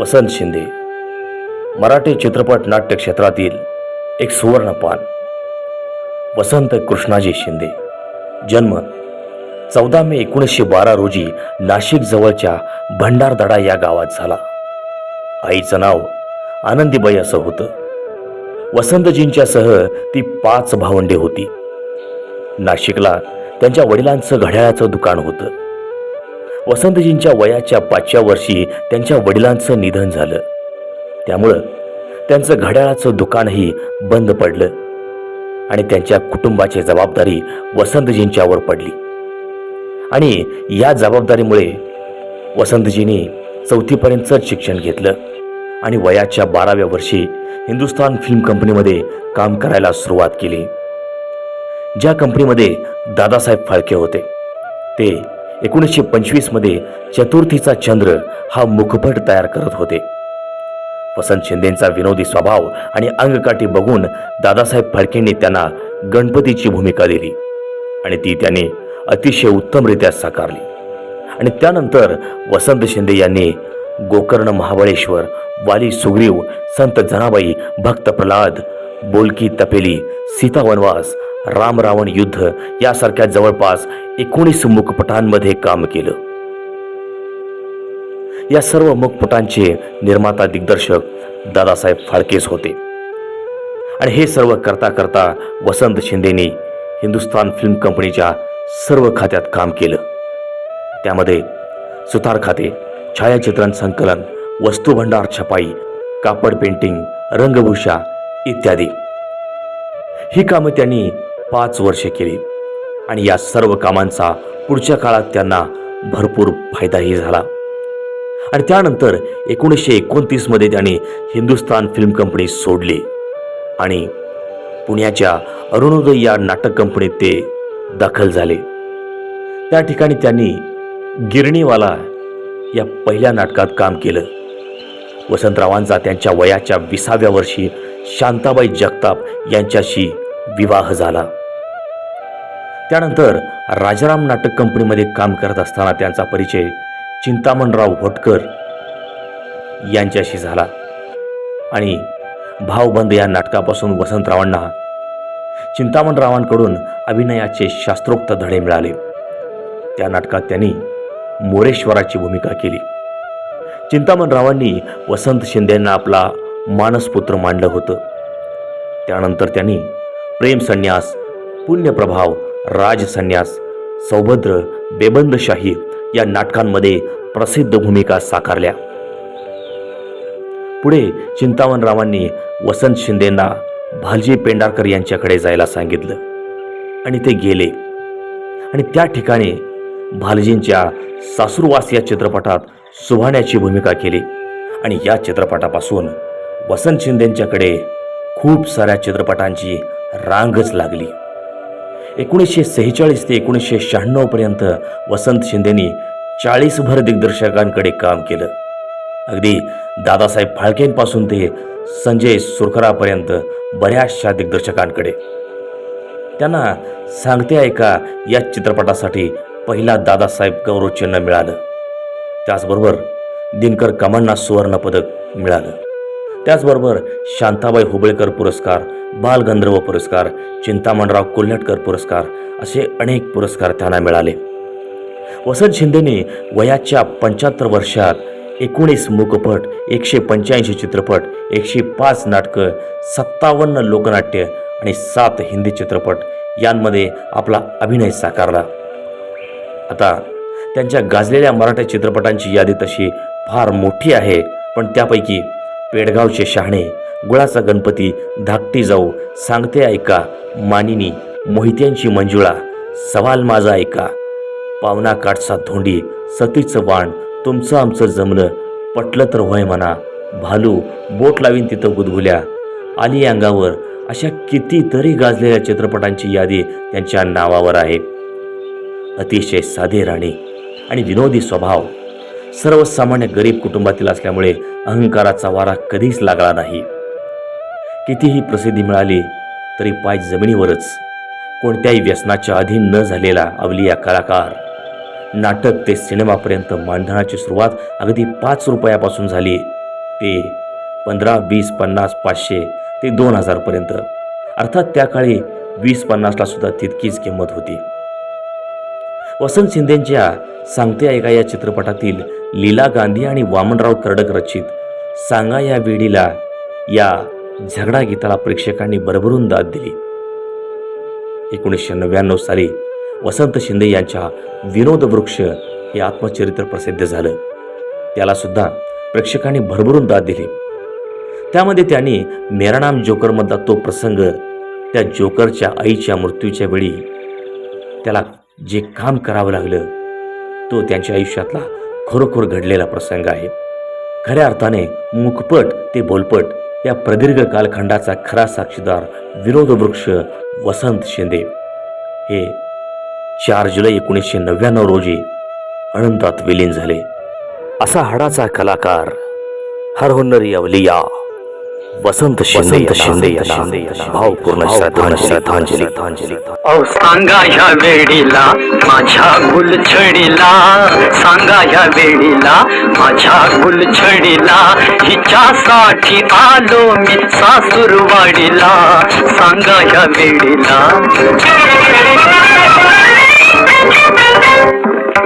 वसंत शिंदे. मराठी चित्रपट नाट्य क्षेत्रातील एक सुवर्णपान. वसंत कृष्णाजी शिंदे. जन्म चौदा मे एकोणीसशे बारा रोजी नाशिक जवळच्या भंडारदडा या गावात झाला. आईचं नाव आनंदीबाई असं होतं. वसंतजींच्यासह ती पाच भावंडे होती. नाशिकला त्यांच्या वडिलांचं घड्याळाचं दुकान होतं. वसंतजींच्या वयाच्या पाचव्या वर्षी त्यांच्या वडिलांचं निधन झालं. त्यामुळं त्यांचं घड्याळाचं दुकानही बंद पडलं आणि त्यांच्या कुटुंबाची जबाबदारी वसंतजींच्यावर पडली. आणि या जबाबदारीमुळे वसंतजींनी चौथीपर्यंतच शिक्षण घेतलं आणि वयाच्या बाराव्या वर्षी हिंदुस्तान फिल्म कंपनीमध्ये काम करायला सुरुवात केली. ज्या कंपनीमध्ये दादासाहेब फाळके होते ते एकोणीसशे पंचवीसमध्ये चतुर्थीचा चंद्र हा मुखपट तयार करत होते. वसंत शिंदेचा विनोदी स्वभाव आणि अंगकाठी बघून दादासाहेब फाळकेंनी त्यांना गणपतीची भूमिका दिली आणि ती त्याने अतिशय उत्तमरित्या साकारली. आणि त्यानंतर वसंत शिंदे यांनी गोकर्ण महाबळेश्वर वाली सुग्रीव संत जनाबाई भक्त प्रल्हाद बोलकी तपेली सीता वनवास राम रावण युद्ध यासारख्या जवळपास एकोणीस मुखपटांमध्ये काम केलं. या सर्व मुखपटांचे निर्माता दिग्दर्शक दादासाहेब फाळकेच होते. आणि हे सर्व करता करता वसंत शिंदेनी हिंदुस्तान फिल्म कंपनीच्या सर्व खात्यात काम केलं. त्यामध्ये सुतार खाते छायाचित्रण संकलन वस्तूभंडार छपाई कापड पेंटिंग रंगभूषा इत्यादी. ही कामं त्यांनी पाच वर्षे केली. आणि या सर्व कामांचा पुढच्या काळात त्यांना भरपूर फायदाही झाला. आणि त्यानंतर एकोणीसशे एकोणतीसमध्ये त्यांनी हिंदुस्तान फिल्म कंपनी सोडली. आणि पुण्याच्या अरुणोदय या नाटक कंपनीत ते दाखल झाले. त्या ठिकाणी त्यांनी गिरणीवाला या पहिल्या नाटकात काम केलं. वसंतरावांचा त्यांच्या वयाच्या विसाव्या वर्षी शांताबाई जगताप यांच्याशी विवाह झाला. त्यानंतर राजाराम नाटक कंपनीमध्ये काम करत असताना त्यांचा परिचय चिंतामणराव भोटकर यांच्याशी झाला. आणि भावबंद या नाटकापासून वसंतरावांना चिंतामणरावांकडून अभिनयाचे शास्त्रोक्त धडे मिळाले. त्या नाटकात त्यांनी मोरेश्वराची भूमिका केली. चिंतामणरावांनी वसंत शिंदेंना आपला मानसपुत्र मांडलं होतं. त्यानंतर त्यांनी प्रेम संन्यास पुण्यप्रभाव राजसन्यास सौभद्र बेबंदशाही या नाटकांमध्ये प्रसिद्ध भूमिका साकारल्या. पुढे चिंतामणरावांनी वसंत शिंदेंना भालजी पेंडारकर यांच्याकडे जायला सांगितलं आणि ते गेले. आणि त्या ठिकाणी भालजींच्या सासूरवास या चित्रपटात सुभाण्याची भूमिका केली आणि या चित्रपटापासून वसंत शिंदेंच्याकडे खूप साऱ्या चित्रपटांची रांगच लागली. एकोणीसशे सेहेचाळीस ते एकोणीसशे शहाण्णवपर्यंत वसंत शिंदेनी चाळीसभर दिग्दर्शकांकडे काम केलं. अगदी दादासाहेब फाळकेंपासून ते संजय सुरकरापर्यंत बऱ्याचशा दिग्दर्शकांकडे. त्यांना सांगते ऐका या चित्रपटासाठी पहिला दादासाहेब गौरवचिन्ह मिळालं. त्याचबरोबर दिनकर कमांना सुवर्णपदक मिळालं. त्याचबरोबर शांताबाई हुबळेकर पुरस्कार बालगंधर्व पुरस्कार चिंतामणराव कोल्हटकर पुरस्कार असे अनेक पुरस्कार त्यांना मिळाले. वसंत शिंदेने वयाच्या पंच्याहत्तर वर्षात एकोणीस मुकपट एकशे पंच्याऐंशी चित्रपट एकशे पाच नाटकं सत्तावन्न लोकनाट्य आणि सात हिंदी चित्रपट यांमध्ये आपला अभिनय साकारला. आता त्यांच्या गाजलेल्या मराठी चित्रपटांची यादी तशी फार मोठी आहे पण त्यापैकी पेडगावचे शहाणे गुळाचा गणपती धाकटी जाऊ सांगते ऐका मानिनी मोहित्यांची मंजुळा सवाल माझा ऐका. पावना काठचा धोंडी सतीचं बाण तुमचं आमचं जमलं पटलं तर होय म्हणा. भालू बोट लावीन तिथं गुदगुल्या आली अंगावर अशा कितीतरी गाजलेल्या चित्रपटांची यादी त्यांच्या नावावर आहे अतिशय साधे राणे आणि विनोदी स्वभाव. सर्वसामान्य गरीब कुटुंबातील असल्यामुळे अहंकाराचा वारा कधीच लागला नाही. कितीही प्रसिद्धी मिळाली तरी पाय जमिनीवरच कोणत्याही व्यसनाच्या अधीन न झालेला अवलिया कलाकार. नाटक ते सिनेमापर्यंत मानधनाची सुरुवात अगदी पाच रुपयापासून झाली. ते पंधरा वीस पन्नास पाचशे ते दोन हजारपर्यंत अर्थात त्या काळी वीस पन्नासला सुद्धा तितकीच किंमत होती. वसंत शिंदेंच्या सांगते ऐका या चित्रपटातील लीला गांधी आणि वामनराव कर्डक रचित सांगा या वेडीला या झगडा गीताला प्रेक्षकांनी भरभरून दाद दिली. एकोणीसशे नव्याण्णव साली वसंत शिंदे यांच्या विनोद वृक्ष हे आत्मचरित्र प्रसिद्ध झालं. त्याला सुद्धा प्रेक्षकांनी भरभरून दाद दिली. त्यामध्ये त्यांनी मेरा नाम जोकरमधला तो प्रसंग त्या जोकरच्या आईच्या मृत्यूच्या वेळी त्याला जे काम करावं लागलं तो त्यांच्या आयुष्यातला खरोखर घडलेला प्रसंग आहे. खऱ्या अर्थाने मुखपट ते बोलपट या प्रदीर्घ कालखंडाचा खरा साक्षीदार विरोध वृक्ष वसंत शिंदे. हे चार जुलै एकोणीसशे नव्याण्णव रोजी अनंतात विलीन झाले. असा हाडाचा कलाकार हरहुन्नरी अवलिया वसंत शिंदे शिंदे भावपूर्ण श्रद्धांजली. सांगा ह्या वेडीला माझ्या गुलछडीला. सांगा ह्या वेडीला माझ्या गुलछडीला. हिच्यासाठी आलो मी सासूरवाडीला. सांगा ह्या वेडीला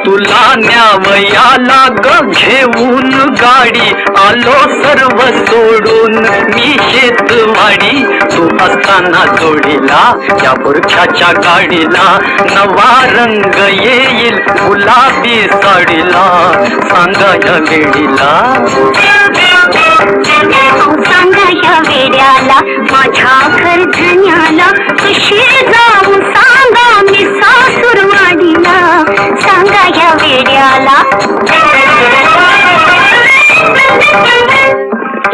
तुला न्यावयाला ग घेऊन गाडी. आलो सर्व सोडून मी शेतवाडी. तू असताना जोडीला या बुरख्याच्या गाडीला. नवा रंग येईल गुलाबी साडीला. सांगा या वेडीला. सांगा या वेड्याला माझ्या घरधन्याला कशी वेड्याला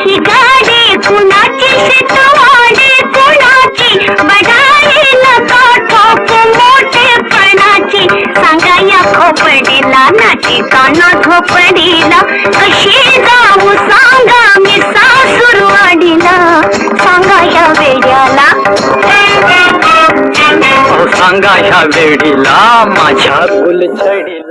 ही गाडी कुणाची शेतवाडी कुणाची? बडाई नका ठोक मोठेपणाची सांगा या खोपडीला नाची काना खोपडीला. कशी जाऊ सांगा मी सासूरवाडीला सांगा या वेड्याला. सांगा ह्या वेडीला माझ्या गुलछडीला.